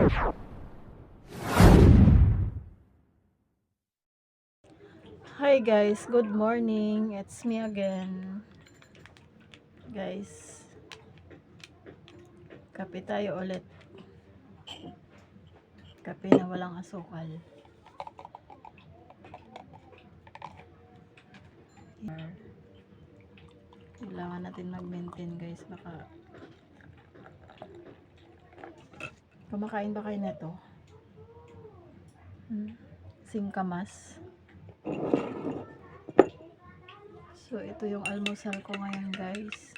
Hi guys, good morning. It's me again. Guys, kape tayo ulit. Kape na walang asukal. Kailangan natin mag-maintain guys. Baka Kumakain ba kayo nito? Hmm? Singkamas. So, ito yung almusal ko ngayon, guys.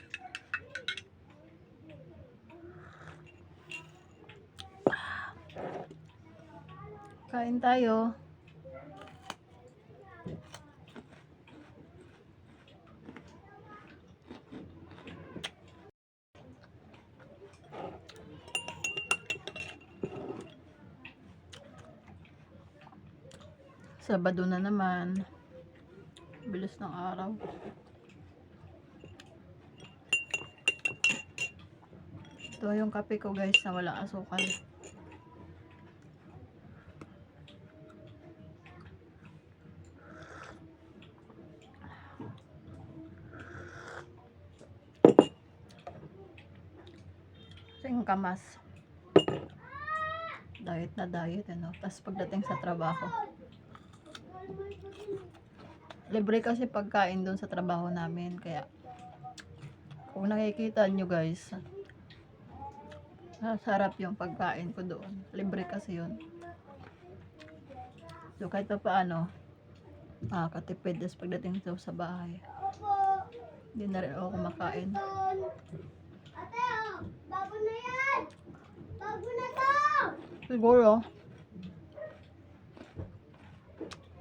Kain tayo. Sabado na naman. Bilis ng araw. Ito yung kape ko guys na walang asukal. Singkamas. Diet na diet, ano. Tapos pagdating sa trabaho, libre kasi pagkain doon sa trabaho namin kaya kung nakikita nyo guys sarap yung pagkain ko doon libre kasi yun so kahit pa paano ah, katipid tas pagdating sa, sa bahay hindi na rin ako kumakain Ate, oh, bago na yan! Bago na to! siguro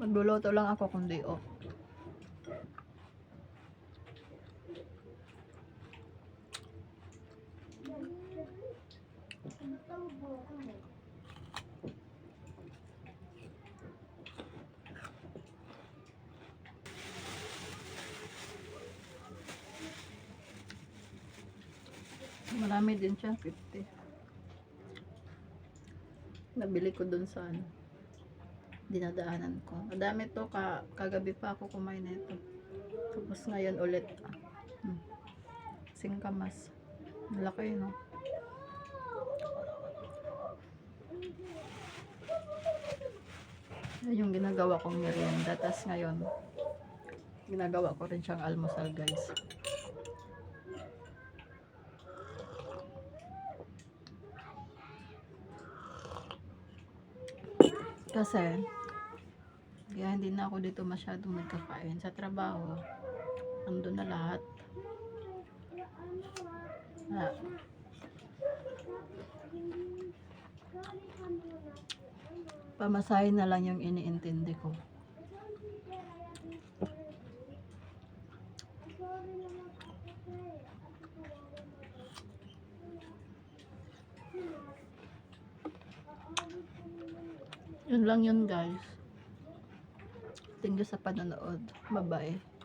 magluluto lang ako kundi oh Marami din siya, 50. Nabili ko dun sa ano, dinadaanan ko. Madami to, ka, kagabi pa ako kumain nito. Tapos ngayon ulit. Hmm. Singkamas. Malaki, no? Yan yung ginagawa kong merienda. Tapos ngayon, ginagawa ko rin siyang almusal, guys. Kasi, kaya hindi na ako dito masyadong nagkakain. Sa trabaho, andun na lahat. Ah. Pamasahin na lang yung iniintindi ko. Yun lang yun guys. Thank you sa panonood. Bye-bye.